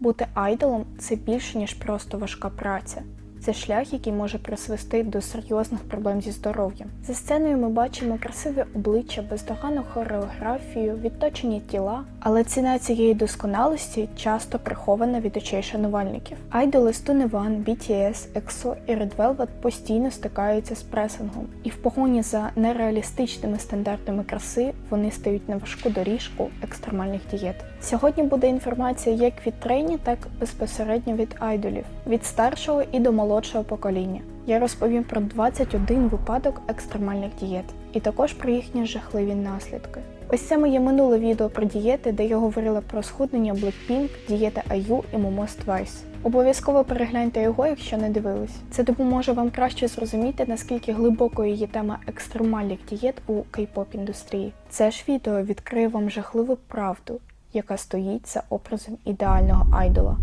Бути айдолом це більше, ніж просто важка праця. Це шлях, який може призвести до серйозних проблем зі здоров'ям. За сценою ми бачимо красиве обличчя, бездоганну хореографію, відточені тіла, але ціна цієї досконалості часто прихована від очей шанувальників. Айдоли з Туневан, BTS, EXO і Red Velvet постійно стикаються з пресингом, і в погоні за нереалістичними стандартами краси вони стають на важку доріжку екстремальних дієт. Сьогодні буде інформація як від трені, так безпосередньо від айдолів, від старшого і до молодшого покоління. Я розповім про 21 випадок екстремальних дієт і також про їхні жахливі наслідки. Ось це моє минуле відео про дієти, де я говорила про схуднення Blackpink, дієти IU і Momos Twice. Обов'язково перегляньте його, якщо не дивились. Це допоможе вам краще зрозуміти, наскільки глибокою є тема екстремальних дієт у кей-поп індустрії. Це ж відео відкриє вам жахливу правду, яка стоїть за образом ідеального айдола.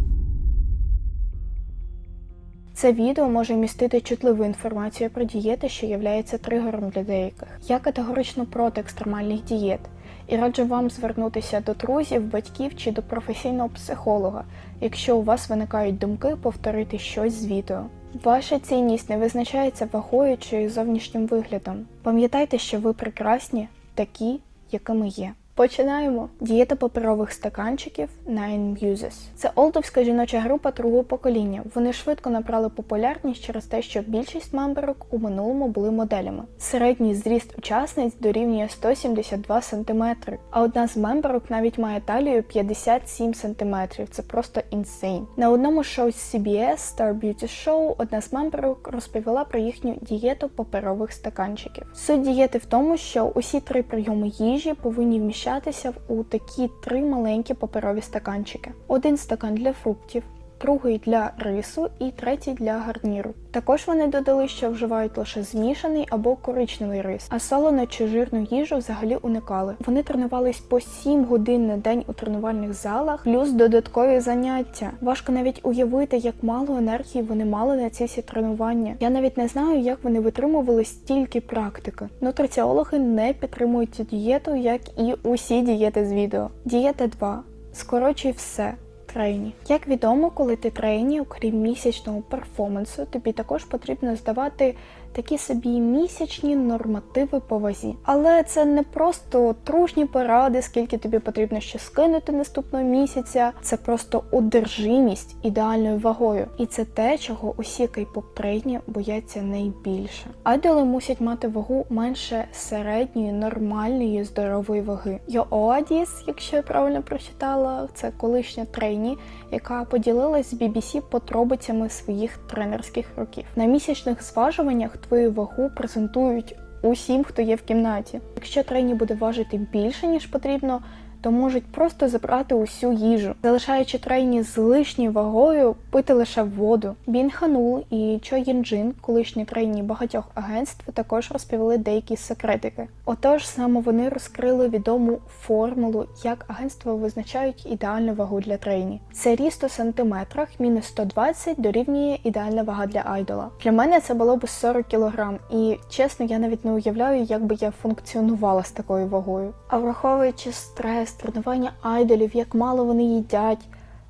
Це відео може містити чутливу інформацію про дієти, що являється тригером для деяких. Я категорично проти екстремальних дієт і раджу вам звернутися до друзів, батьків чи до професійного психолога, якщо у вас виникають думки повторити щось з відео. Ваша цінність не визначається вагою чи зовнішнім виглядом. Пам'ятайте, що ви прекрасні, такі, якими є. Починаємо. Дієта паперових стаканчиків Nine Muses. Це олдовська жіноча група другого покоління. Вони швидко набрали популярність через те, що більшість мемберок у минулому були моделями. Середній зріст учасниць дорівнює 172 см, а одна з мемберок навіть має талію 57 см. Це просто інсейн. На одному шоу з CBS Star Beauty Show одна з мемберок розповіла про їхню дієту паперових стаканчиків. Суть дієти в тому, що усі три прийоми їжі повинні вміщатися у такі три маленькі паперові стаканчики: один стакан для фруктів, другий для рису і третій для гарніру. Також вони додали, що вживають лише змішаний або коричневий рис, а солену чи жирну їжу взагалі уникали. Вони тренувались по 7 годин на день у тренувальних залах, плюс додаткові заняття. Важко навіть уявити, як мало енергії вони мали на ці всі тренування. Я навіть не знаю, як вони витримували стільки практики. Нутриціологи не підтримують цю дієту, як і усі дієти з відео. Дієта 2. Скорочуй все трейні. Як відомо, коли ти трейні, окрім місячного перформансу, тобі також потрібно здавати такі собі місячні нормативи по вазі. Але це не просто трушні поради, скільки тобі потрібно ще скинути наступного місяця. Це просто одержимість ідеальною вагою. І це те, чого усі кей-поп трейні бояться найбільше. Айдоли мусять мати вагу менше середньої, нормальної, здорової ваги. Йоадіс, якщо я правильно прочитала, це колишня трейні, яка поділилась з BBC подробицями своїх тренерських років. На місячних зважуваннях твою вагу презентують усім, хто є в кімнаті. Якщо трені буде важити більше, ніж потрібно, то можуть просто забрати усю їжу, залишаючи трейні з лишньою вагою пити лише воду. Бін Ханул і Чо Єнджин, колишні трейні багатьох агентств, також розповіли деякі секретики. Отож, саме вони розкрили відому формулу, як агентства визначають ідеальну вагу для трейні. Це ріст у сантиметрах, мінус 120 дорівнює ідеальна вага для айдола. Для мене це було б 40 кг, і чесно, я навіть не уявляю, як би я функціонувала з такою вагою. А враховуючи стрес, тренування айдолів, як мало вони їдять.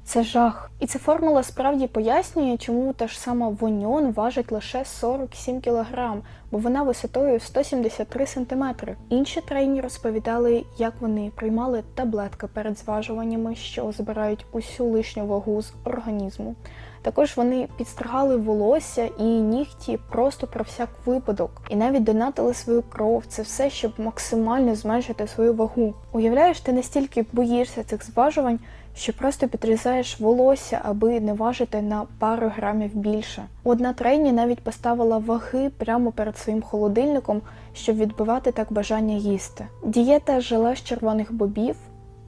Це жах. І ця формула справді пояснює, чому та ж сама Воньон важить лише 47 кг, бо вона висотою 173 см. Інші трейні розповідали, як вони приймали таблетки перед зважуваннями, що збирають усю лишню вагу з організму. Також вони підстригали волосся і нігті просто про всяк випадок, і навіть донатили свою кров. Це все, щоб максимально зменшити свою вагу. Уявляєш, ти настільки боїшся цих зважувань, що просто підрізаєш волосся, аби не важити на пару грамів більше. Одна трейні навіть поставила ваги прямо перед своїм холодильником, щоб відбивати так бажання їсти. Дієта желе з червоних бобів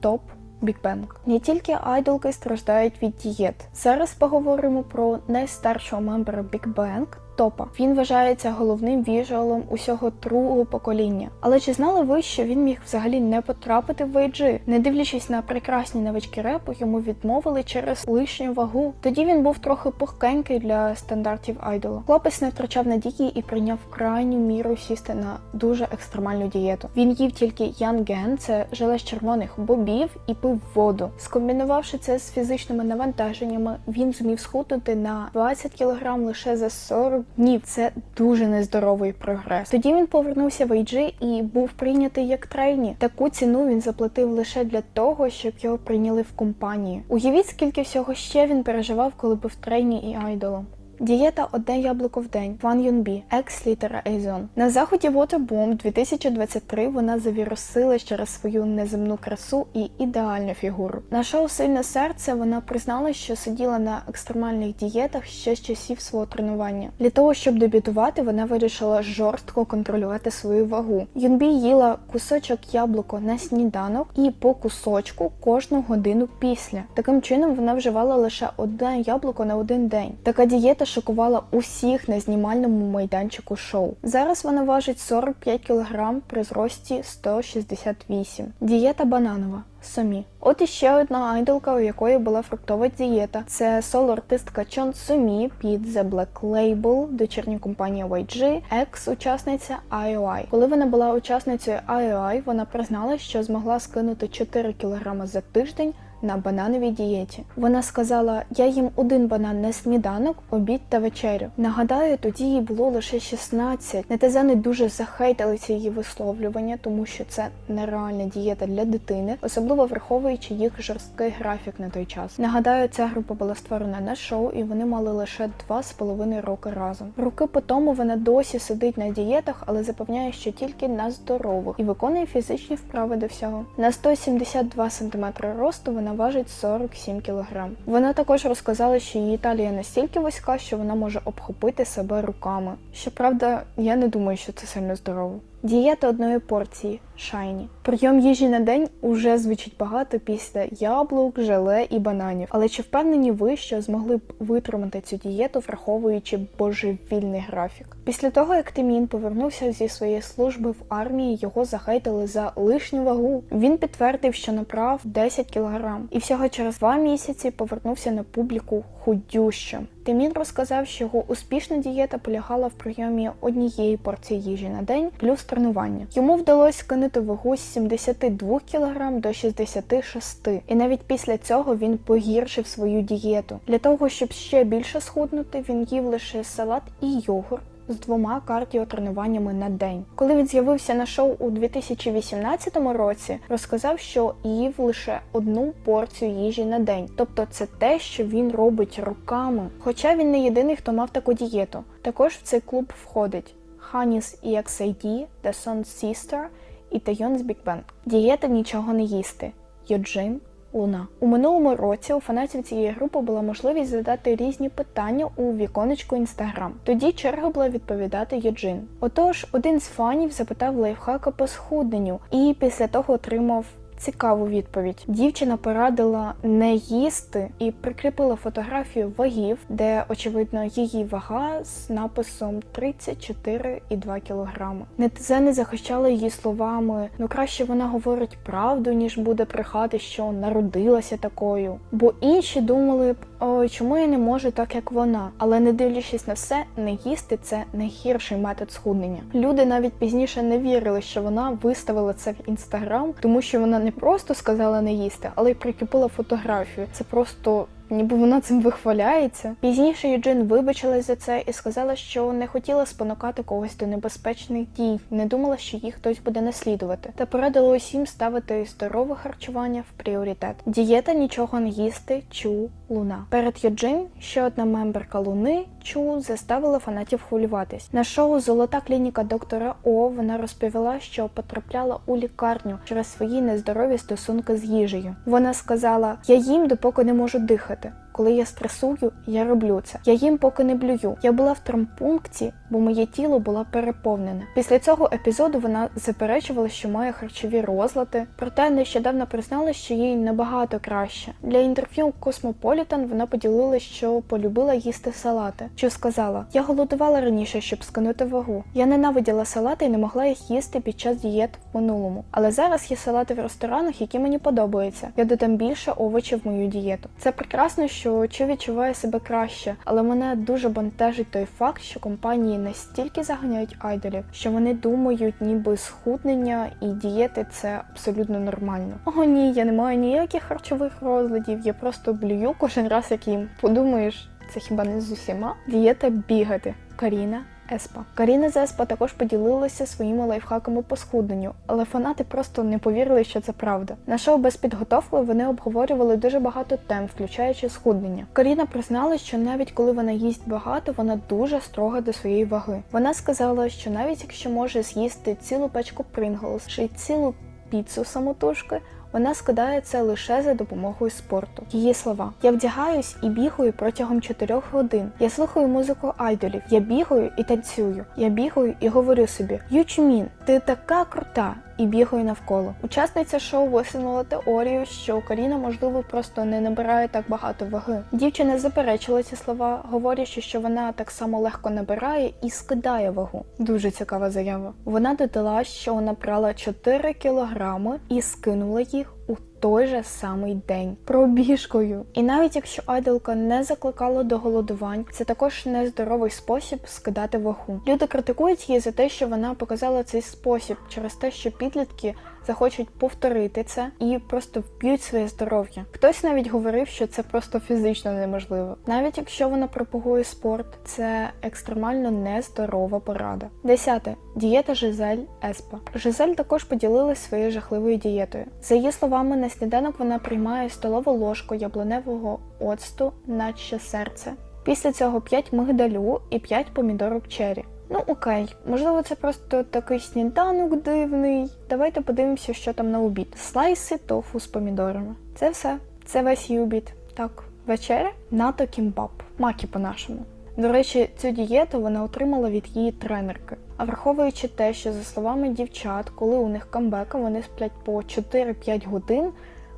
топ. Бікбенк Не тільки айдолки страждають від дієт. Зараз поговоримо про найстаршого мембера Bang топа. Він вважається головним віжуалом усього другого покоління. Але чи знали ви, що він міг взагалі не потрапити в YG? Не дивлячись на прекрасні навички репу, йому відмовили через лишню вагу. Тоді він був трохи пухкенький для стандартів айдола. Хлопець не втрачав надії і прийняв крайню міру сісти на дуже екстремальну дієту. Він їв тільки янген, це желе з червоних бобів, і пив воду. Скомбінувавши це з фізичними навантаженнями, він зміг схуднути на 20 кг лише за 40 днів. Це дуже нездоровий прогрес. Тоді він повернувся в IG і був прийнятий як трейні. Таку ціну він заплатив лише для того, щоб його прийняли в компанії. Уявіть, скільки всього ще він переживав, коли був трейні і айдолом. Дієта одне яблуко в день. Ван Юнбі, екс літера Ейзон. На заході Waterboom 2023 вона завірусила через свою неземну красу і ідеальну фігуру. На шоу Сильне серце вона признала, що сиділа на екстремальних дієтах ще з часів свого тренування. Для того, щоб дебютувати, вона вирішила жорстко контролювати свою вагу. Юнбі їла кусочок яблуко на сніданок і по кусочку кожну годину після. Таким чином вона вживала лише одне яблуко на один день. Така дієта шокувала усіх на знімальному майданчику шоу. Зараз вона важить 45 кг при зрості 168. Дієта бананова. Сомі. От іще одна айдолка, у якої була фруктова дієта. Це соло-артистка Чон Сомі під The Black Label, дочірня компанія YG, екс-учасниця IOI. Коли вона була учасницею IOI, вона признала, що змогла скинути 4 кг за тиждень на банановій дієті. Вона сказала: Я їм один банан на сніданок, обід та вечерю. Нагадаю, тоді їй було лише 16. Нетизани дуже захейтили ці її висловлювання, тому що це нереальна дієта для дитини, особливо враховуючи їх жорсткий графік на той час. Нагадаю, ця група була створена на шоу, і вони мали лише 2,5 роки разом. Роки по тому вона досі сидить на дієтах, але запевняє, що тільки на здорових і виконує фізичні вправи до всього. На 172 см росту вона важить 47 кг. Вона також розказала, що її талія настільки вузька, що вона може обхопити себе руками. Щоправда, я не думаю, що це сильно здорово. Дієта одної порції шайні. Прийом їжі на день уже звучить багато після яблук, желе і бананів. Але чи впевнені ви, що змогли б витримати цю дієту, враховуючи божевільний графік? Після того, як Тимін повернувся зі своєї служби в армії, його захейтили за лишню вагу. Він підтвердив, що набрав 10 кг, і всього через два місяці повернувся на публіку худющим. Тимін розказав, що його успішна дієта полягала в прийомі однієї порції їжі на день плюс тренування. Йому вдалося скинути вагу з 72 кг до 66, і навіть після цього він погіршив свою дієту. Для того, щоб ще більше схуднути, він їв лише салат і йогурт. З двома кардіотренуваннями на день. Коли він з'явився на шоу у 2018 році, розказав, що їв лише одну порцію їжі на день. Тобто це те, що він робить руками. Хоча він не єдиний, хто мав таку дієту. Також в цей клуб входить Ханіс EXID, The Sun Sister і Тайон з Big. Дієта нічого не їсти. Йоджин Луна у минулому році у фанатів цієї групи була можливість задати різні питання у віконечку Інстаграм. Тоді черга була відповідати Юджин. Отож, один з фанів запитав лайфхака по схудненню і після того отримав. Цікаву відповідь. Дівчина порадила не їсти і прикріпила фотографію вагів, де очевидно її вага з написом 34,2 кг. Нетизени захищали її словами: ну краще вона говорить правду, ніж буде брехати, що народилася такою. Бо інші думали б, ой, чому я не можу так, як вона. Але не дивлячись на все, не їсти це найгірший метод схуднення. Люди навіть пізніше не вірили, що вона виставила це в інстаграм, тому що вона не просто сказала не їсти, але й прикріпила фотографію. Це просто. Ніби вона цим вихваляється. Пізніше Юджин вибачилась за це і сказала, що не хотіла спонукати когось до небезпечних дій, не думала, що їх хтось буде наслідувати, та порадила усім ставити здорове харчування в пріоритет. Дієта нічого не їсти, чу луна. Перед Юджин ще одна мемберка луни Чу заставила фанатів хвилюватись. На шоу Золота клініка доктора О вона розповіла, що потрапляла у лікарню через свої нездорові стосунки з їжею. Вона сказала: Я їм допоки не можу дихати. Коли я стресую, я роблю це. Я їм поки не блюю. Я була в травмпункті, бо моє тіло було переповнене. Після цього епізоду вона заперечувала, що має харчові розлади, проте нещодавно призналась, що їй набагато краще. Для інтерв'ю Cosmopolitan вона поділилась, що полюбила їсти салати. Що сказала: Я голодувала раніше, щоб скинути вагу. Я ненавиділа салати і не могла їх їсти під час дієт в минулому. Але зараз є салати в ресторанах, які мені подобаються. Я додам більше овочів в мою дієту. Це прекрасно, що Чу відчуває себе краще, але мене дуже бентежить той факт, що компанії настільки заганяють айдолів, що вони думають, ніби схуднення і дієти це абсолютно нормально. О, ні, я не маю ніяких харчових розладів, я просто блюю кожен раз, як їм. Подумаєш, це хіба не з усіма? Дієта бігати. Каріна Еспа. Каріна з Еспа також поділилася своїми лайфхаками по схудненню, але фанати просто не повірили, що це правда. На шоу без підготовки вони обговорювали дуже багато тем, включаючи схуднення. Каріна призналась, що навіть коли вона їсть багато, вона дуже строга до своєї ваги. Вона сказала, що навіть якщо може з'їсти цілу пачку Pringles чи цілу піцу самотужки, вона складається лише за допомогою спорту. Її слова: я вдягаюсь і бігаю протягом 4 годин. Я слухаю музику айдолів. Я бігаю і танцюю. Я бігаю і говорю собі: Ючмін, ти така крута. І бігаю навколо. Учасниця шоу висунула теорію, що Каріна, можливо, просто не набирає так багато ваги. Дівчина заперечила ці слова, говорячи, що вона так само легко набирає і скидає вагу. Дуже цікава заява. Вона додала, що вона брала 4 кілограми і скинула їх у той же самий день пробіжкою. І навіть якщо айдолка не закликала до голодувань, це також нездоровий спосіб скидати вагу. Люди критикують її за те, що вона показала цей спосіб через те, що підлітки захочуть повторити це і просто вб'ють своє здоров'я. Хтось навіть говорив, що це просто фізично неможливо. Навіть якщо вона пропагує спорт, це екстремально нездорова порада. Десяте дієта Жизель Еспа. Жизель також поділилась своєю жахливою дієтою. За її словами, на сніданок вона приймає столову ложку яблуневого оцту, наче серце. Після цього 5 мигдалю і 5 помідорок чері. Ну окей, можливо, це просто такий сніданок дивний. Давайте подивимося, що там на обід. Слайси тофу з помідорами. Це все. Це весь її обід. Так, вечеря нато кімбаб. Макі по-нашому. До речі, цю дієту вона отримала від її тренерки. А враховуючи те, що за словами дівчат, коли у них камбека, вони сплять по 4-5 годин,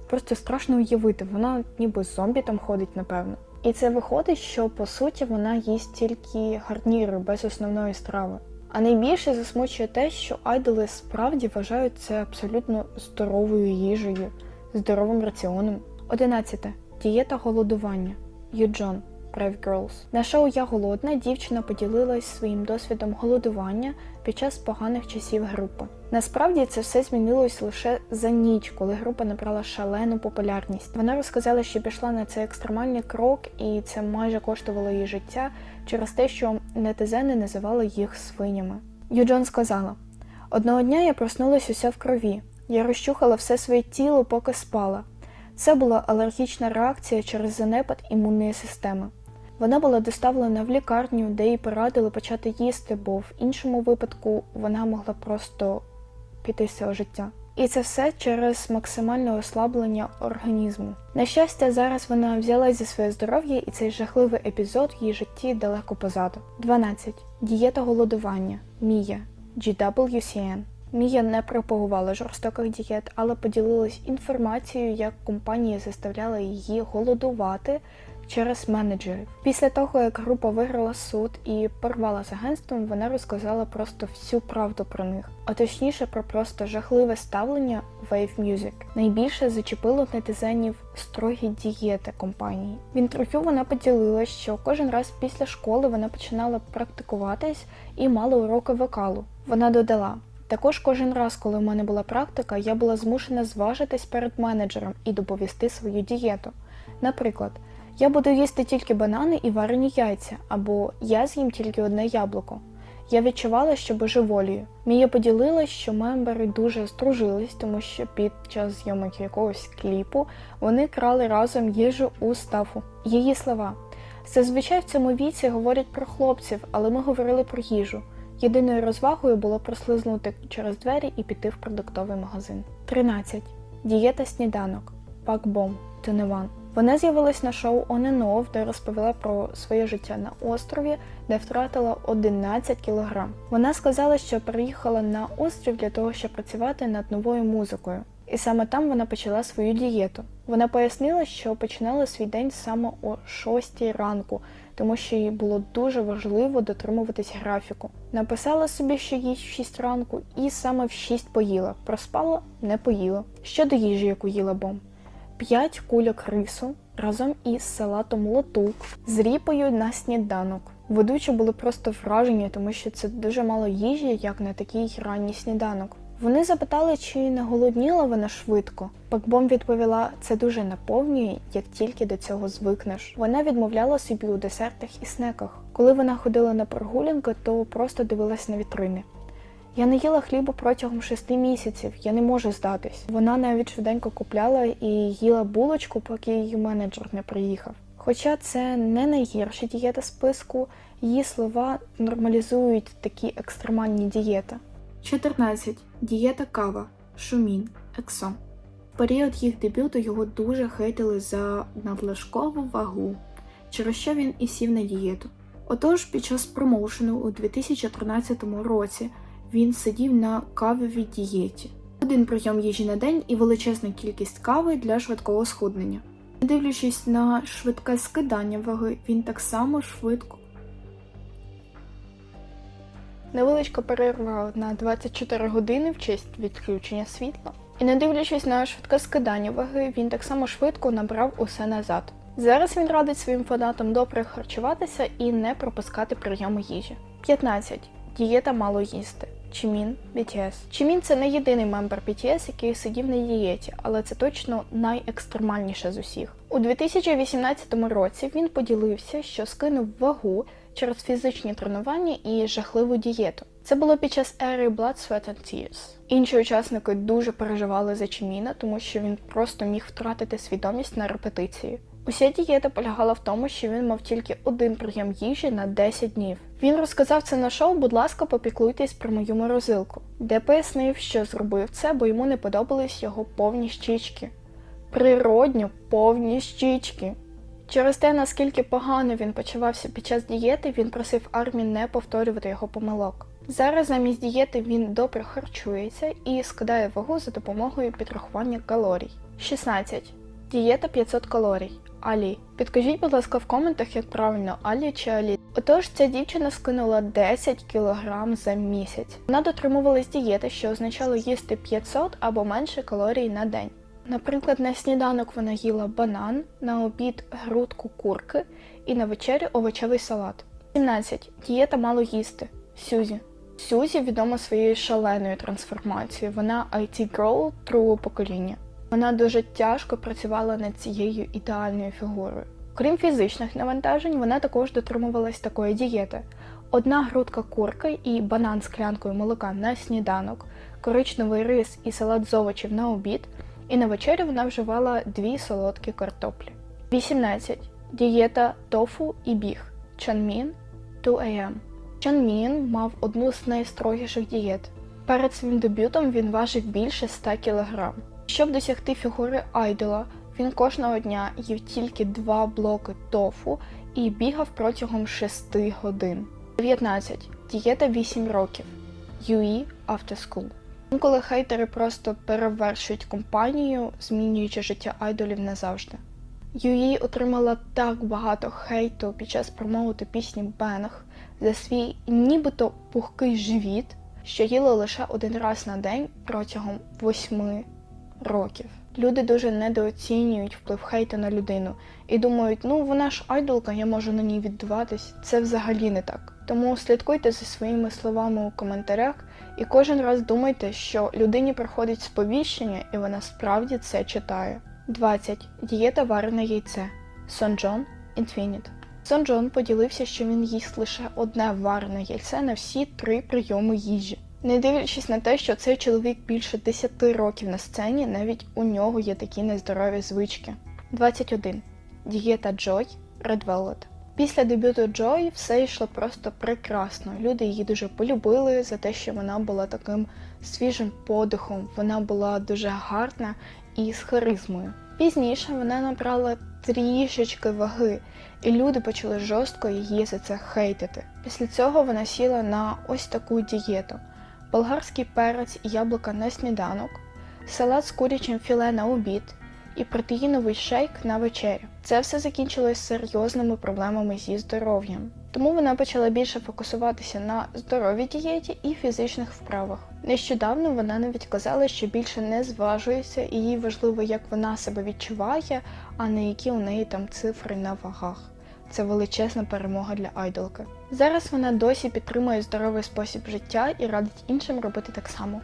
просто страшно уявити, вона ніби зомбі там ходить, напевно. І це виходить, що по суті вона їсть тільки гарніри без основної страви. А найбільше засмучує те, що айдоли справді вважають це абсолютно здоровою їжею, здоровим раціоном. 11. Дієта голодування. Юджон. Brave Girls. На шоу Я голодна дівчина поділилась своїм досвідом голодування під час поганих часів групи. Насправді це все змінилось лише за ніч, коли група набрала шалену популярність. Вона розказала, що пішла на цей екстремальний крок, і це майже коштувало їй життя через те, що нетизени називали їх свинями. Юджон сказала: одного дня я проснулась уся в крові. Я розчухала все своє тіло, поки спала. Це була алергічна реакція через занепад імунної системи. Вона була доставлена в лікарню, де їй порадили почати їсти, бо в іншому випадку вона могла просто піти з цього життя. І це все через максимальне ослаблення організму. На щастя, зараз вона взялась за своє здоров'я, і цей жахливий епізод в її житті далеко позаду. 12. Дієта голодування. Мія. GWCN. Мія не пропагувала жорстоких дієт, але поділилась інформацією, як компанії заставляли її голодувати через менеджерів. Після того, як група виграла суд і порвала з агентством, вона розказала просто всю правду про них, а точніше про просто жахливе ставлення Wave Music. Найбільше зачепило нетизенів строгі дієти компанії. В інтерв'ю вона поділилась, що кожен раз після школи вона починала практикуватись і мала уроки вокалу. Вона додала. Також кожен раз, коли в мене була практика, я була змушена зважитись перед менеджером і доповісти свою дієту. Наприклад, я буду їсти тільки банани і варені яйця, або я з'їм тільки одне яблуко. Я відчувала, що божеволію. Мія поділилась, що мембери дуже здружились, тому що під час зйомок якогось кліпу вони крали разом їжу у стафу. Її слова. Зазвичай в цьому віці говорять про хлопців, але ми говорили про їжу. Єдиною розвагою було прослизнути через двері і піти в продуктовий магазин. 13. Дієта сніданок. Пакбом. Тоневан. Вона з'явилась на шоу Off, де розповіла про своє життя на острові, де втратила 11 кілограм. Вона сказала, що приїхала на острів для того, щоб працювати над новою музикою. І саме там вона почала свою дієту. Вона пояснила, що починала свій день саме о 6 ранку, тому що їй було дуже важливо дотримуватись графіку. Написала собі, що їсть в 6 ранку, і саме в 6 поїла. Проспала, не поїла. Щодо їжі, яку їла бом. 5 кульок рису разом із салатом лотук з ріпою на сніданок. Ведучі були просто вражені, тому що це дуже мало їжі, як на такий ранній сніданок. Вони запитали, чи не голодніла вона швидко. Пакбом відповіла, це дуже наповнює, як тільки до цього звикнеш. Вона відмовляла собі у десертах і снеках. Коли вона ходила на прогулянки, то просто дивилась на вітрини. Я не їла хлібу протягом шести місяців, я не можу здатись. Вона навіть швиденько купляла і їла булочку, поки її менеджер не приїхав. Хоча це не найгірша дієта списку, її слова нормалізують такі екстремальні дієти. 14. Дієта кава, шумін, ексо. В період їх дебюту його дуже хейтили за надлишкову вагу, через що він і сів на дієту. Отож, під час промоушену у 2013 році він сидів на кавовій дієті. Один прийом їжі на день і величезна кількість кави для швидкого схуднення. Не дивлячись на швидке скидання ваги, він так само швидко. Невеличка перерва на 24 години в честь відключення світла. І не дивлячись на швидке скидання ваги, він так само швидко набрав усе назад. Зараз він радить своїм фанатам добре харчуватися і не пропускати прийоми їжі. 15. Дієта мало їсти. Чимін BTS. Чимін це не єдиний мембер BTS, який сидів на дієті, але це точно найекстремальніше з усіх. У 2018 році він поділився, що скинув вагу через фізичні тренування і жахливу дієту. Це було під час ери Blood, Sweat and Tears. Інші учасники дуже переживали за Чиміна, тому що він просто міг втратити свідомість на репетиції. Уся дієта полягала в тому, що він мав тільки один прийом їжі на 10 днів. Він розказав це на шоу, будь ласка, попіклуйтесь про мою морозилку, де пояснив, що зробив це, бо йому не подобались його повні щічки. Природньо повні щічки. Через те, наскільки погано він почувався під час дієти, він просив армії не повторювати його помилок. Зараз замість дієти він добре харчується і скидає вагу за допомогою підрахування калорій. 16. Дієта 500 калорій. Алі. Підкажіть, будь ласка, в коментах, як правильно Алі чи Алі. Отож, ця дівчина скинула 10 кг за місяць. Вона дотримувалась дієти, що означало їсти 500 або менше калорій на день. Наприклад, на сніданок вона їла банан, на обід грудку курки і на вечерю овочевий салат. 17. Дієта мало їсти. Сюзі. Сюзі відома своєю шаленою трансформацією. Вона IT Girl другого покоління. Вона дуже тяжко працювала над цією ідеальною фігурою. Крім фізичних навантажень, вона також дотримувалась такої дієти: одна грудка курки і банан з клянкою молока на сніданок, коричневий рис і салат з овочів на обід, і на вечерю вона вживала дві солодкі картоплі. 18. Дієта тофу і біг. Чанмін 2 AM. Чанмін мав одну з найстрогіших дієт. Перед своїм дебютом він важив більше 100 кг. Щоб досягти фігури айдола, він кожного дня їв тільки два блоки тофу і бігав протягом 6 годин. 19. Дієта 8 років. UE After School. Інколи хейтери просто перевершують компанію, змінюючи життя айдолів назавжди. Юї отримала так багато хейту під час промоути пісні Бенг за свій нібито пухкий живіт, що їла лише один раз на день протягом восьми років. Люди дуже недооцінюють вплив хейта на людину і думають, ну вона ж айдолка, я можу на ній віддуватись. Це взагалі не так. Тому слідкуйте за своїми словами у коментарях і кожен раз думайте, що людині приходить сповіщення, і вона справді це читає. 20. Дієта варене яйце. Сонджон Infinite. Сонджон поділився, що він їсть лише одне варене яйце на всі три прийоми їжі. Не дивлячись на те, що цей чоловік більше 10 років на сцені, навіть у нього є такі нездорові звички. 21. Дієта Joy Red Velvet. Після дебюту Joy все йшло просто прекрасно. Люди її дуже полюбили за те, що вона була таким свіжим подихом, вона була дуже гарна і з харизмою. Пізніше вона набрала трішечки ваги, і люди почали жорстко її за це хейтити. Після цього вона сіла на ось таку дієту: болгарський перець і яблука на сніданок, салат з курячим філе на обід і протеїновий шейк на вечерю. Це все закінчилось серйозними проблемами зі здоров'ям. Тому вона почала більше фокусуватися на здоровій дієті і фізичних вправах. Нещодавно вона навіть казала, що більше не зважується, і їй важливо, як вона себе відчуває, а не які у неї там цифри на вагах. Це величезна перемога для айдолки. Зараз вона досі підтримує здоровий спосіб життя і радить іншим робити так само.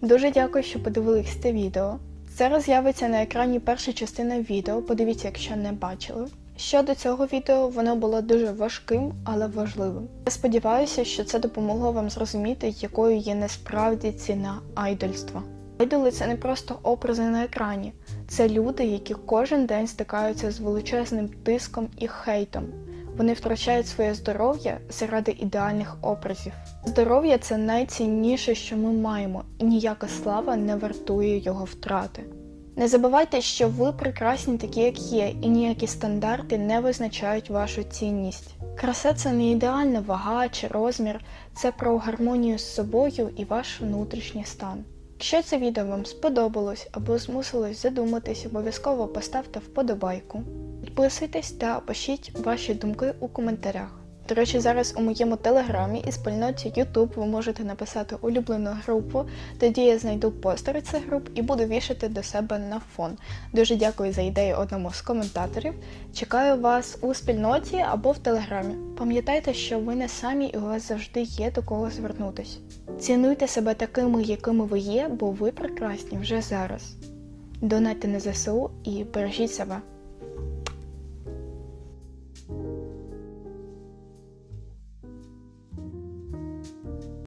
Дуже дякую, що подивились це відео. Зараз з'явиться на екрані перша частина відео, подивіться, якщо не бачили. Щодо цього відео, воно було дуже важким, але важливим. Я сподіваюся, що це допомогло вам зрозуміти, якою є насправді ціна айдольства. Айдоли це не просто образи на екрані, це люди, які кожен день стикаються з величезним тиском і хейтом. Вони втрачають своє здоров'я заради ідеальних образів. Здоров'я це найцінніше, що ми маємо, і ніяка слава не вартує його втрати. Не забувайте, що ви прекрасні такі, як є, і ніякі стандарти не визначають вашу цінність. Краса це не ідеальна вага чи розмір, це про гармонію з собою і ваш внутрішній стан. Якщо це відео вам сподобалось або змусилось задуматись, обов'язково поставте вподобайку. Підписуйтесь та пишіть ваші думки у коментарях. До речі, зараз у моєму телеграмі і спільноті YouTube ви можете написати улюблену групу, тоді я знайду постери цих груп і буду вішати до себе на фон. Дуже дякую за ідею одному з коментаторів. Чекаю вас у спільноті або в телеграмі. Пам'ятайте, що ви не самі і у вас завжди є до кого звернутись. Цінуйте себе такими, якими ви є, бо ви прекрасні вже зараз. Донайте на ЗСУ і бережіть себе.